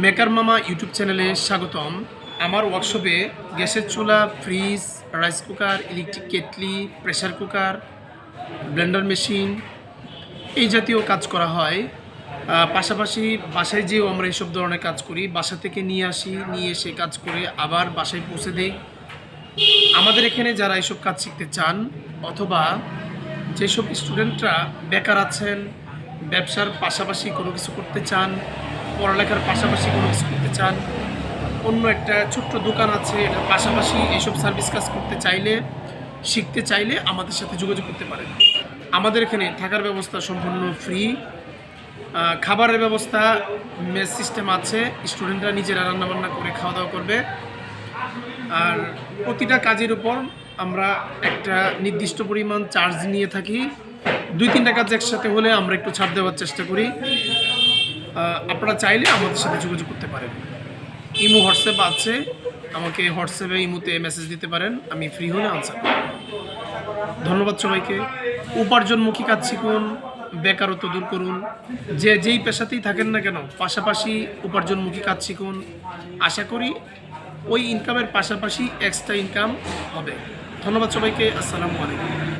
Maker মামা YouTube চ্যানেলে স্বাগতম। আমার ওয়ার্কশপে গ্যাসের চুলা fridge rice cooker electric kettle pressure cooker blender machine এই জাতীয় কাজ করা হয়। পাশাপাশি বাসায় যেও আমরা এইসব ধরনের কাজ করি। বাসা থেকে নিয়ে আসি, নিয়ে এসে কাজ করে আবার বাসায় পৌঁছে দিই। আমাদের এখানে যারা এইসব কাজ শিখতে চান অথবা যেসব স্টুডেন্টরা বেকার আছেন, ব্যবসার পাশাপাশি কোনো কিছু করতে চান পড়ালেখার পাশাপাশি কোনো কিছু করতে চান? অন্য একটা ছোট্ট দোকান আছে, এটার পাশাপাশি এইসব সার্ভিস কাজ করতে চাইলে, শিখতে চাইলে আমাদের সাথে যোগাযোগ করতে পারেন। আমাদের এখানে থাকার ব্যবস্থা সম্পূর্ণ ফ্রি খাবারের ব্যবস্থা, মেস সিস্টেম আছে, স্টুডেন্টরা নিজেরা রান্নাবান্না করে খাওয়া দাওয়া করবে। আর প্রতিটা কাজের উপর আমরা একটা নির্দিষ্ট পরিমাণ চার্জ নিয়ে থাকি। দুই তিনটা কাজ একসাথে হলে আমরা একটু ছাড় দেওয়ার চেষ্টা করি। আপনারা চাইলে আমাদের সাথে যোগাযোগ করতে পারেন। ইমো হোয়াটসঅ্যাপ আছে, আমাকে হোয়াটসঅ্যাপে, ইমোতে মেসেজ দিতে পারেন, আমি ফ্রি হলে আনসার। ধন্যবাদ সবাইকে। উপার্জনমুখী কাজ শিখুন, বেকারত্ব দূর করুন। যে, যেই পেশাতেই থাকেন না কেন, পাশাপাশি উপার্জনমুখী কাজ শিখুন। আশা করি ওই ইনকামের পাশাপাশি এক্সট্রা ইনকাম হবে। ধন্যবাদ সবাইকে, আসসালামু আলাইকুম।